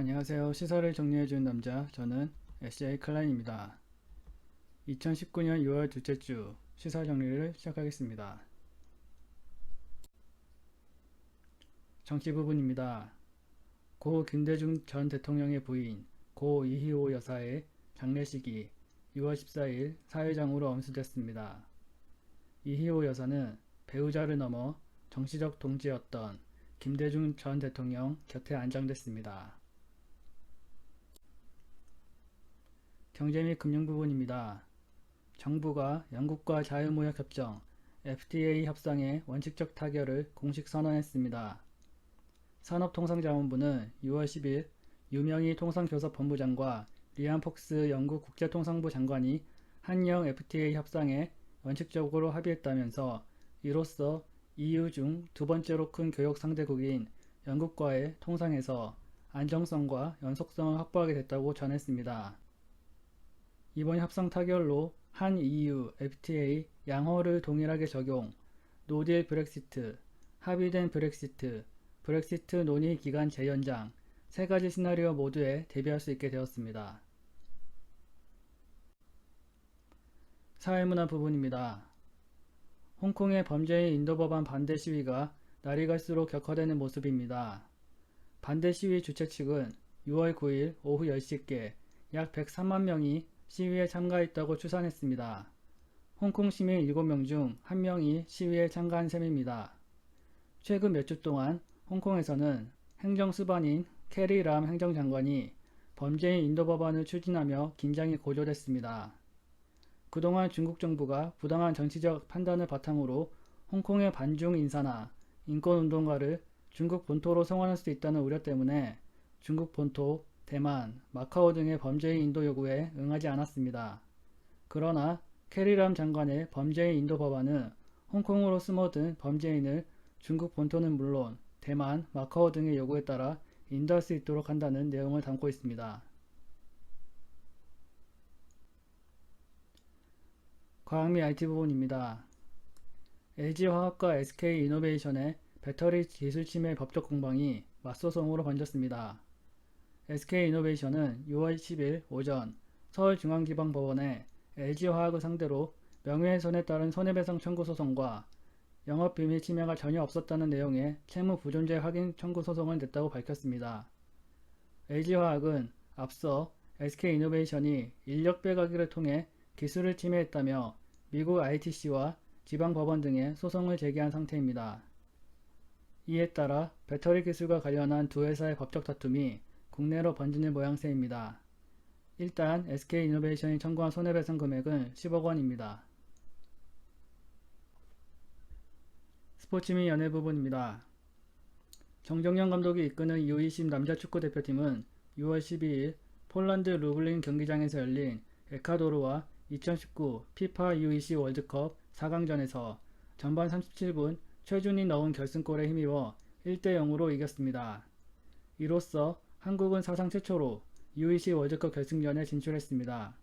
안녕하세요. 시설을 정리해주는 남자, 저는 SJ 클라인입니다. 2019년 6월 둘째 주 시설 정리를 시작하겠습니다. 정치 부분입니다. 고 김대중 전 대통령의 부인 고 이희호 여사의 장례식이 6월 14일 사회장으로 엄수됐습니다. 이희호 여사는 배우자를 넘어 정치적 동지였던 김대중 전 대통령 곁에 안장됐습니다. 경제 및 금융 부분입니다. 정부가 영국과 자유무역협정 FTA 협상의 원칙적 타결을 공식 선언했습니다. 산업통상자원부는 6월 10일 유명희 통상교섭 본부장과 리안 폭스 영국 국제통상부 장관이 한영 FTA 협상에 원칙적으로 합의했다면서 이로써 EU 중 두 번째로 큰 교역 상대국인 영국과의 통상에서 안정성과 연속성을 확보하게 됐다고 전했습니다. 이번 협상 타결로 한 EU, FTA 양호를 동일하게 적용, 노딜 브렉시트, 합의된 브렉시트, 브렉시트 논의 기간 재연장 세 가지 시나리오 모두에 대비할 수 있게 되었습니다. 사회문화 부분입니다. 홍콩의 범죄인 인도 법안 반대 시위가 날이 갈수록 격화되는 모습입니다. 반대 시위 주최 측은 6월 9일 오후 10시께 약 103만 명이 시위에 참가했다고 추산했습니다. 홍콩 시민 7명 중 1명이 시위에 참가한 셈입니다. 최근 몇 주 동안 홍콩에서는 행정수반인 캐리 람 행정장관이 범죄인 인도 법안을 추진하며 긴장이 고조됐습니다. 그동안 중국 정부가 부당한 정치적 판단을 바탕으로 홍콩의 반중 인사나 인권운동가를 중국 본토로 송환할 수 있다는 우려 때문에 중국 본토, 대만, 마카오 등의 범죄인 인도 요구에 응하지 않았습니다. 그러나 캐리람 장관의 범죄인 인도 법안은 홍콩으로 숨어든 범죄인을 중국 본토는 물론 대만, 마카오 등의 요구에 따라 인도할 수 있도록 한다는 내용을 담고 있습니다. 과학 및 IT 부분입니다. LG화학과 SK이노베이션의 배터리 기술 침해 법적 공방이 맞소송으로 번졌습니다. SK이노베이션은 6월 10일 오전 서울중앙지방법원에 LG화학을 상대로 명예훼손에 따른 손해배상 청구 소송과 영업비밀 침해가 전혀 없었다는 내용의 채무 부존재 확인 청구 소송을 냈다고 밝혔습니다. LG화학은 앞서 SK이노베이션이 인력 빼가기를 통해 기술을 침해했다며 미국 ITC와 지방법원 등에 소송을 제기한 상태입니다. 이에 따라 배터리 기술과 관련한 두 회사의 법적 다툼이 국내로 번지는 모양새입니다. 일단 SK이노베이션이 청구한 손해배상 금액은 10억 원입니다. 스포츠 및 연예 부분입니다. 정정영 감독이 이끄는 U20 남자 축구 대표팀은 6월 12일 폴란드 루블린 경기장에서 열린 에콰도르와 2019 피파 U20 월드컵 4강전에서 전반 37분 최준이 넣은 결승골에 힘입어 1대 0으로 이겼습니다. 이로써 한국은 사상 최초로 U20 월드컵 결승전에 진출했습니다.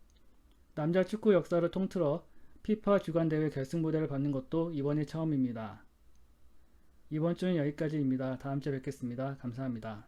남자 축구 역사를 통틀어 피파 주간대회 결승 무대를 받는 것도 이번이 처음입니다. 이번 주는 여기까지입니다. 다음 주에 뵙겠습니다. 감사합니다.